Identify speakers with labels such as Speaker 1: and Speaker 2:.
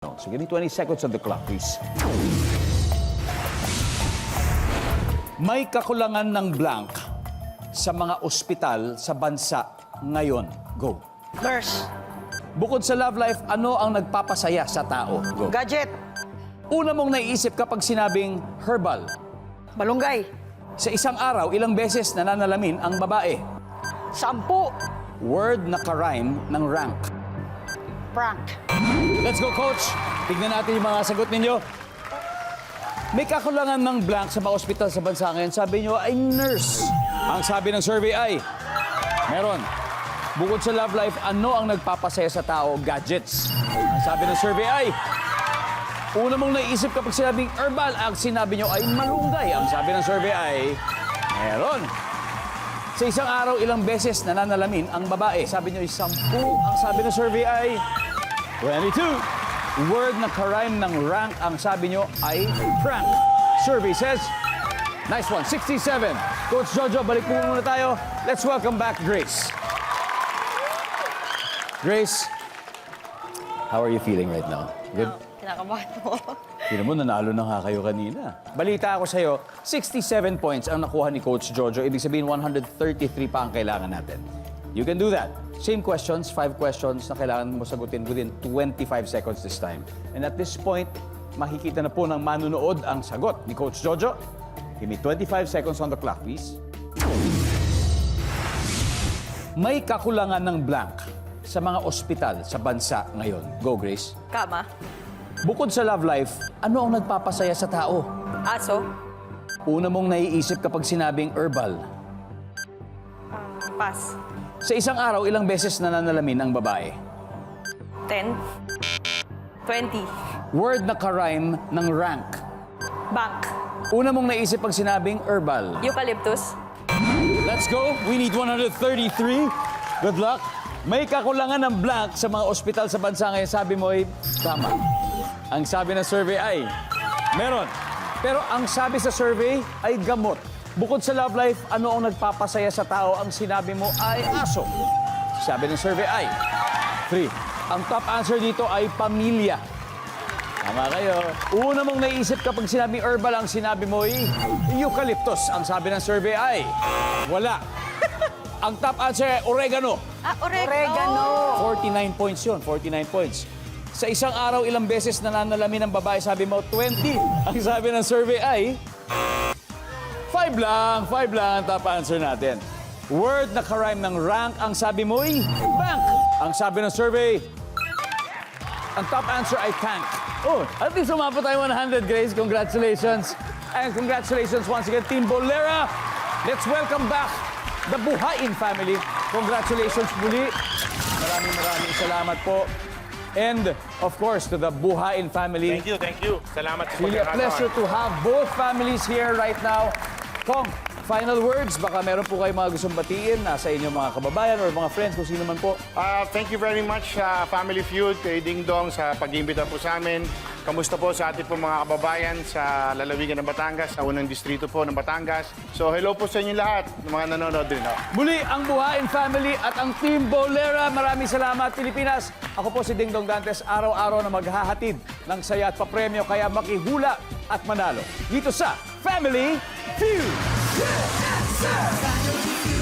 Speaker 1: So give me 20 seconds on the clock, please. May kakulangan ng blank sa mga ospital sa bansa ngayon. Go.
Speaker 2: Nurse.
Speaker 1: Bukod sa love life, ano ang nagpapasaya sa tao? Go.
Speaker 2: Gadget.
Speaker 1: Una mong naiisip kapag sinabing herbal.
Speaker 2: Malunggay.
Speaker 1: Sa isang araw, ilang beses nananalamin ang babae.
Speaker 2: Sampu.
Speaker 1: Word na karime ng rank.
Speaker 2: Prank.
Speaker 1: Let's go, coach. Tignan natin yung mga sagot ninyo. May kakulangan ng blank sa mga ospital sa bansa ngayon. Sabi nyo ay nurse. Ang sabi ng survey ay, meron. Bukod sa love life, ano ang nagpapasaya sa tao? Gadgets. Ang sabi ng survey ay, una mong naisip kapag sinabing herbal, ang sinabi nyo ay malunggay. Ang sabi ng survey ay, meron. Sa isang araw, ilang beses nananalamin ang babae. Sabi nyo ay sampu. Ang sabi ng survey ay 22. Word na karime ng rank ang sabi nyo ay prank. Survey says, nice one, 67. Coach Jojo, balik po muna tayo. Let's welcome back Grace. Grace, how are you feeling right now? Good?
Speaker 2: Kinakabahan mo.
Speaker 1: Hindi mo, nanalo na nga kayo kanina. Balita ako sa'yo, 67 points ang nakuha ni Coach Jojo. Ibig sabihin, 133 pa ang kailangan natin. You can do that. Same questions, five questions na kailangan mo sagutin within 25 seconds this time. And at this point, makikita na po ng manunood ang sagot ni Coach Jojo. Give me 25 seconds on the clock, please. May kakulangan ng blank sa mga ospital sa bansa ngayon. Go, Grace.
Speaker 2: Kama.
Speaker 1: Bukod sa love life, ano ang nagpapasaya sa tao?
Speaker 2: Aso.
Speaker 1: Una mong naiisip kapag sinabing herbal.
Speaker 2: Pass.
Speaker 1: Sa isang araw, ilang beses nananalamin ang babae?
Speaker 2: 10. 20.
Speaker 1: Word na karime ng rank.
Speaker 2: Bank.
Speaker 1: Una mong naisip pag sinabing herbal.
Speaker 2: Eucalyptus.
Speaker 1: Let's go. We need 133. Good luck. May kakulangan ng blank sa mga ospital sa bansa ngayon. Sabi mo ay tama. Ang sabi ng survey ay meron. Pero ang sabi sa survey ay gamot. Bukod sa love life, ano ang nagpapasaya sa tao? Ang sinabi mo ay aso. Sabi ng survey ay 3. Ang top answer dito ay pamilya. Tama kayo. Una mong naisip kapag sinabing herbal, ang sinabi mo ay eucalyptus. Ang sabi ng survey ay wala. ang top answer ay oregano.
Speaker 2: Ah, oregano.
Speaker 1: 49 points yun, 49 points. Sa isang araw, ilang beses nananalamin ng babae, sabi mo 20. Ang sabi ng survey ay 5 lang, 5 lang ang top answer natin. Word na karime ng rank, ang sabi mo ay bank. Ang sabi ng survey, ang top answer ay tank. Oh, at least umabot tayo 100, Grace. Congratulations. And congratulations once again, Team Bolera. Let's welcome back the Buhain family. Congratulations muli. Maraming maraming salamat po. And of course, to the Buhain family.
Speaker 3: Thank you, thank you. Salamat sa
Speaker 1: Really a
Speaker 3: pagkakataon.
Speaker 1: pleasure to have both families here right now. Kong, final words. Baka meron po kayo mga gustong batiin nasa inyong mga kababayan or mga friends, kung sino man po.
Speaker 3: Ah, thank you very much sa Family Feud, kay Ding Dong sa pag-imbita po sa amin. Kamusta po sa ating po mga kababayan sa lalawigan ng Batangas, sa unang distrito po ng Batangas. So hello po sa inyo lahat, mga nanonood din. Oh.
Speaker 1: Muli, ang Buhain family at ang Team Bolera. Maraming salamat, Pilipinas. Ako po si Ding Dong Dantes, araw-araw na maghahatid ng saya at papremyo, kaya makihula at manalo. Dito sa Family Feud!
Speaker 4: Family